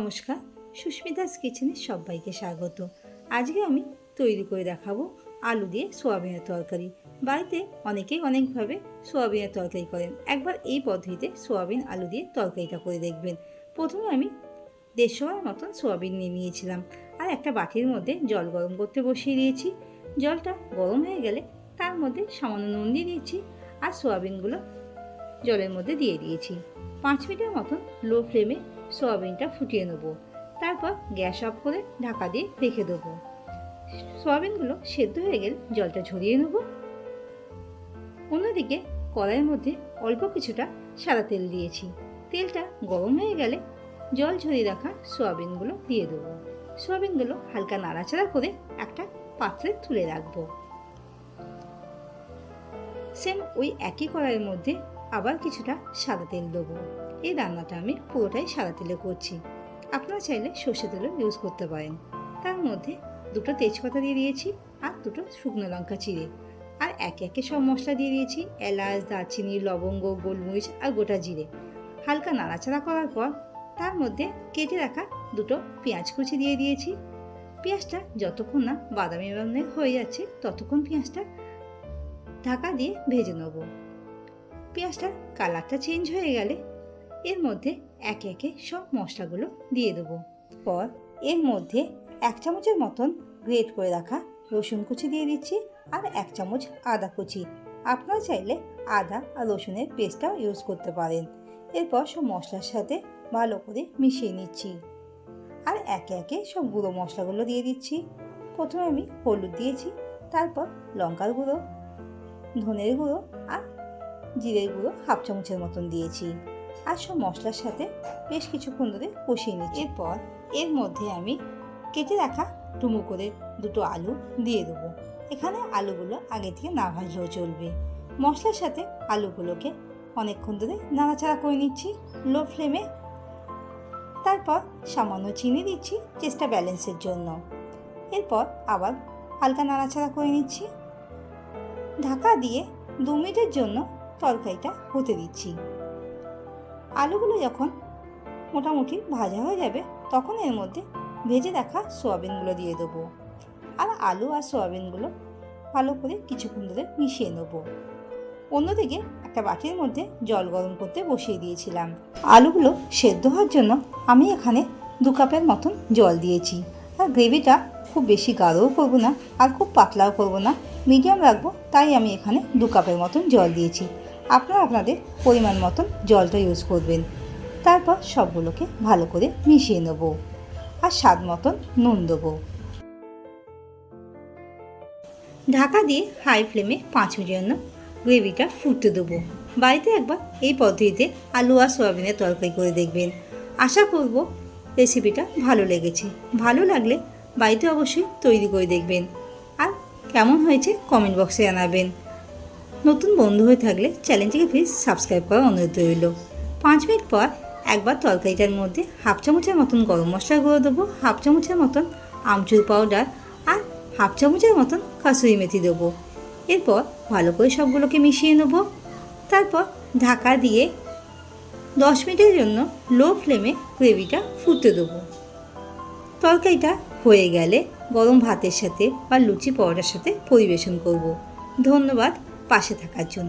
নমস্কার, সুস্মিতাস কিচেনে সবাইকে স্বাগত। আজকে আমি তৈরি করে দেখাবো আলু দিয়ে সোয়াবিনের তরকারি। বাড়িতে অনেকেই অনেকভাবে সোয়াবিনের তরকারি করেন। একবার এই পদ্ধতিতে সোয়াবিন, আলু দিয়ে তরকারিটা করে দেখবেন। প্রথমে আমি দেড়শোর মতন সোয়াবিন নিয়ে নিয়েছিলাম। আর একটা বাটির মধ্যে জল গরম করতে বসিয়ে দিয়েছি। জলটা গরম হয়ে গেলে তার মধ্যে সামান্য নুন দিয়ে দিয়েছি। আর সোয়াবিনগুলো জলের মধ্যে দিয়ে দিয়েছি। পাঁচ মিনিটের মতন লো ফ্লেমে সোয়াবিনটা ফুটিয়ে নেব। তারপর গ্যাস অফ করে ঢাকা দিয়ে রেখে দেবো। সোয়াবিনগুলো সেদ্ধ হয়ে গেলে জলটা ঝরিয়ে নেব। অন্যদিকে কড়াইয়ের মধ্যে অল্প কিছুটা সাদা তেল দিয়েছি। তেলটা গরম হয়ে গেলে জল ঝরিয়ে রাখা সোয়াবিনগুলো দিয়ে দেবো। সোয়াবিনগুলো হালকা নাড়াচাড়া করে একটা পাত্রে তুলে রাখব। সেম ওই একই কড়াইয়ের মধ্যে আবার কিছুটা সাদা তেল দেবো। এই রান্নাটা আমি পুরোটাই সাদা তেলে করছি। আপনারা চাইলে সর্ষে তেলও ইউজ করতে পারেন। তার মধ্যে দুটো তেজপাতা দিয়ে দিয়েছি আর দুটো শুকনো লঙ্কা চিড়ে। আর একে একে সব মশলা দিয়ে দিয়েছি, এলাচ, দারচিনি, লবঙ্গ, গোলমরিচ আর গোটা জিরে। হালকা নাড়াচাড়া করার পর তার মধ্যে কেটে রাখা দুটো পেঁয়াজ কুচি দিয়ে দিয়েছি। পেঁয়াজটা যতক্ষণ না বাদামি রঙের হয়ে যাচ্ছে, ততক্ষণ পেঁয়াজটা ঢাকা দিয়ে ভেজে নেব। পেঁয়াজটার কালারটা চেঞ্জ হয়ে গেলে এর মধ্যে একে একে সব মশলাগুলো দিয়ে দেবো। পর এর মধ্যে এক চামচের মতন গ্রেট করে রাখা রসুন কুচি দিয়ে দিচ্ছি আর এক চামচ আদা কুচি। আপনারা চাইলে আদা আর রসুনের পেস্টটাও ইউজ করতে পারেন। এরপর সব মশলার সাথে ভালো করে মিশিয়ে নিচ্ছি। আর একে একে সব গুঁড়ো মশলাগুলো দিয়ে দিচ্ছি। প্রথমে আমি হলুদ দিয়েছি, তারপর লঙ্কার গুঁড়ো, ধনের গুঁড়ো আর জিরের গুঁড়ো হাফ চামচের মতন দিয়েছি। আর সব মশলার সাথে বেশ কিছুক্ষণ ধরে কষিয়ে নিচ্ছি। এরপর এর মধ্যে আমি কেটে রাখা ডুমো করে দুটো আলু দিয়ে দেবো। এখানে আলুগুলো আগে থেকে না ভাজলেও চলবে। মশলার সাথে আলুগুলোকে অনেকক্ষণ ধরে নাড়াচাড়া করে নিচ্ছি লো ফ্লেমে। তারপর সামান্য চিনি দিচ্ছি চেষ্টা ব্যালেন্সের জন্য। এরপর আবার হালকা নাড়াচাড়া করে নিচ্ছি। ঢাকা দিয়ে দু মিনিটের জন্য তরকারিটা হতে দিচ্ছি। আলুগুলো যখন মোটামুটি ভাজা হয়ে যাবে, তখন এর মধ্যে ভেজে রাখা সোয়াবিনগুলো দিয়ে দেবো। আর আলু আর সোয়াবিনগুলো ভালো করে কিছুক্ষণ ধরে মিশিয়ে নেব। অন্যদিকে একটা বাটির মধ্যে জল গরম করতে বসিয়ে দিয়েছিলাম। আলুগুলো সেদ্ধ হওয়ার জন্য আমি এখানে দু কাপের মতন জল দিয়েছি। আর গ্রেভিটা খুব বেশি গাঢ়ও করব না আর খুব পাতলাও করব না। মিডিয়াম রাখব, তাই আমি এখানে দু কাপের মতন জল দিয়েছি। আপনারা আপনাদের পরিমাণ মতন জলটা ইউজ করবেন। তারপর সবগুলোকে ভালো করে মিশিয়ে নেব আর স্বাদ মতন নুন দেবো। ঢাকা দিয়ে হাই ফ্লেমে পাঁচ মিনিটের জন্য গ্রেভিটা ফুটতে দেবো। বাড়িতে একবার এই পদ্ধতিতে আলু আর সয়াবিনের তরকারি করে দেখবেন। আশা করব রেসিপিটা ভালো লেগেছে। ভালো লাগলে বাড়িতে অবশ্যই তৈরি করে দেখবেন। আর কেমন হয়েছে কমেন্ট বক্সে জানাবেন। নতুন বন্ধু হয়ে থাকলে চ্যানেলটিকে প্লিজ সাবস্ক্রাইব করার অনুরোধ রইল। পাঁচ মিনিট পর একবার তরকারিটার মধ্যে হাফ চামচের মতন গরম মশলা গুঁড়ো দেবো, হাফ চামচের মতন আমচুর পাউডার আর হাফ চামচের মতন কাসুরি মেথি দেবো। এরপর ভালো করে সবগুলোকে মিশিয়ে নেব। তারপর ঢাকা দিয়ে দশ মিনিটের জন্য লো ফ্লেমে গ্রেভিটা ফুটতে দেবো। তরকারিটা হয়ে গেলে গরম ভাতের সাথে বা লুচি পরোটার সাথে পরিবেশন করব। ধন্যবাদ। পাশে থাকার জন্য।